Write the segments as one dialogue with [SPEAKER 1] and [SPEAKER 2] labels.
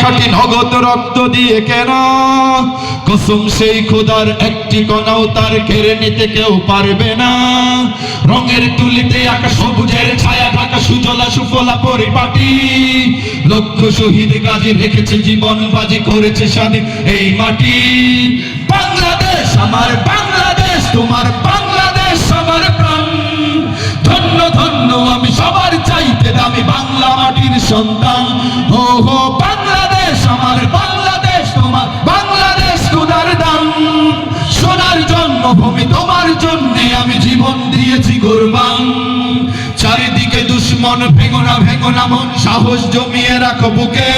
[SPEAKER 1] খাটি নগদ রক্ত দিয়ে কেন? কসম সেই খোদার একটি কণাও তার কেড়ে নিতে কেউ পারবে না। রঙের তুলিতে আকাশ সবুজের ছায়া ঢাকা সুজলা সুফলা পরিপাটি। লক্ষ শহীদ গাজী রেখেছে জীবন, বাজি করেছে স্বাধীন এই মাটি। বাংলাদেশ আমার বাংলাদেশ, তোমার বাংলাদেশ আমার প্রাণ। ধন্য ধন্য, আমি সবার চাইতে দামি বাংলা মাটির সন্তান। ও হো জন্মভূমি তোমার জন্যে আমি জীবন দিয়েছি কোরবান। চারিদিকে দুশ্মন, ভেঙোনা ভেঙোনা মন, সাহস জমিয়ে রাখো বুকে।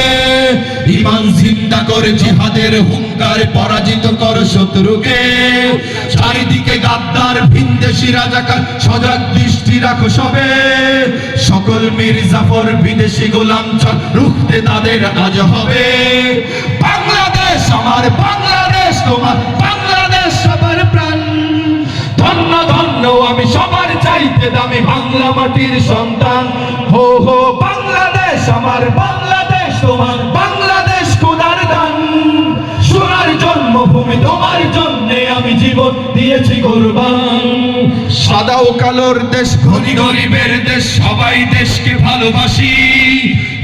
[SPEAKER 1] ইমান জিন্দা করে জিহাদের হুঙ্কার পরাজিত কর শত্রুকে। চারিদিকে গাদ্দার ভিনদেশি রাজাকার, সজাগ দৃষ্টি রাখো সবে। সকল মীর জাফর বিদেশি গোলাম চল রুখতে তাদের আজ হবে। বাংলাদেশ আমার, বাংলাদেশ তোমার ধন্য আমি সবার চাইতে দামি বাংলা মাটির সন্তান। হো হো, বাংলাদেশ আমার, বাংলাদেশ তোমার, বাংলাদেশ খোদার দান। সোনার জন্মভূমি তোমার জন্যে আমি জীবন দিয়েছি কোরবান। সাদা ও কালোর দেশ, ধনী গরিবের দেশ, সবাই দেশকে ভালোবাসি।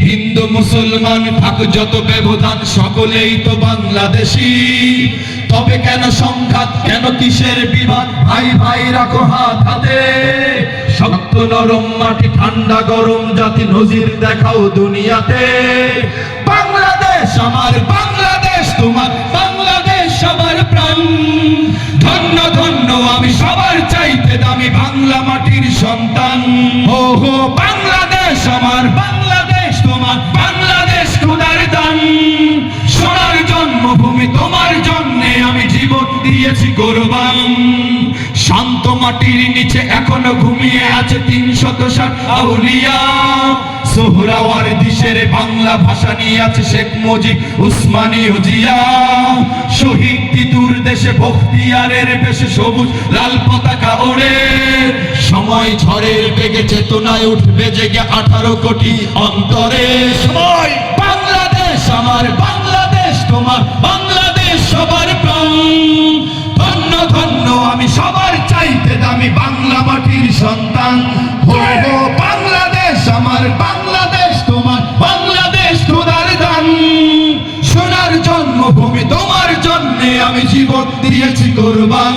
[SPEAKER 1] হিন্দু, মুসলমান, থাক যত ব্যবধান, সকলেই তো বাংলাদেশি। তবে কেন সংঘাত, কেন কিসের বিবাদ? ভাই ভাই, রাখো হাত হাতে। শক্ত নরম মাটি, ঠান্ডা গরম জাতি নজির দেখাও দুনিয়াতে। বাংলাদেশ আমার, বাংলাদেশ তোমার, বাংলাদেশ সবার প্রাণ। ধন্য ধন্য, আমি সবার চাইতে দামি বাংলা মাটির সন্তান। ও হো বাংলাদেশ আমার, বাংলাদেশ তোমার দিয়েছি কোরবান শান্ত মাটির নিচে এখনও ঘুমিয়ে আছে তিন শত ষাট আউলিয়া। সোহরাওয়ার দিশের বাংলা ভাষা নিয়ে আছে শেখ মুজিব উসমানী জিয়া শহীদ তিতুর দেশে বখতিয়ারের বেশে সবুজ লাল পতাকা ওড়ে। সময় ঝড়ের বেগে চেতনায় উঠবে জেগে আঠারো কোটি অন্তরে। সময়! বাংলাদেশ আমার বাংলাদেশ তোমার সন্তান বাংলাদেশ, আমার বাংলাদেশ, তোমার বাংলাদেশ তোমার দান। সোনার জন্মভূমি তোমার জন্যে আমি জীবন দিয়েছি, করবান।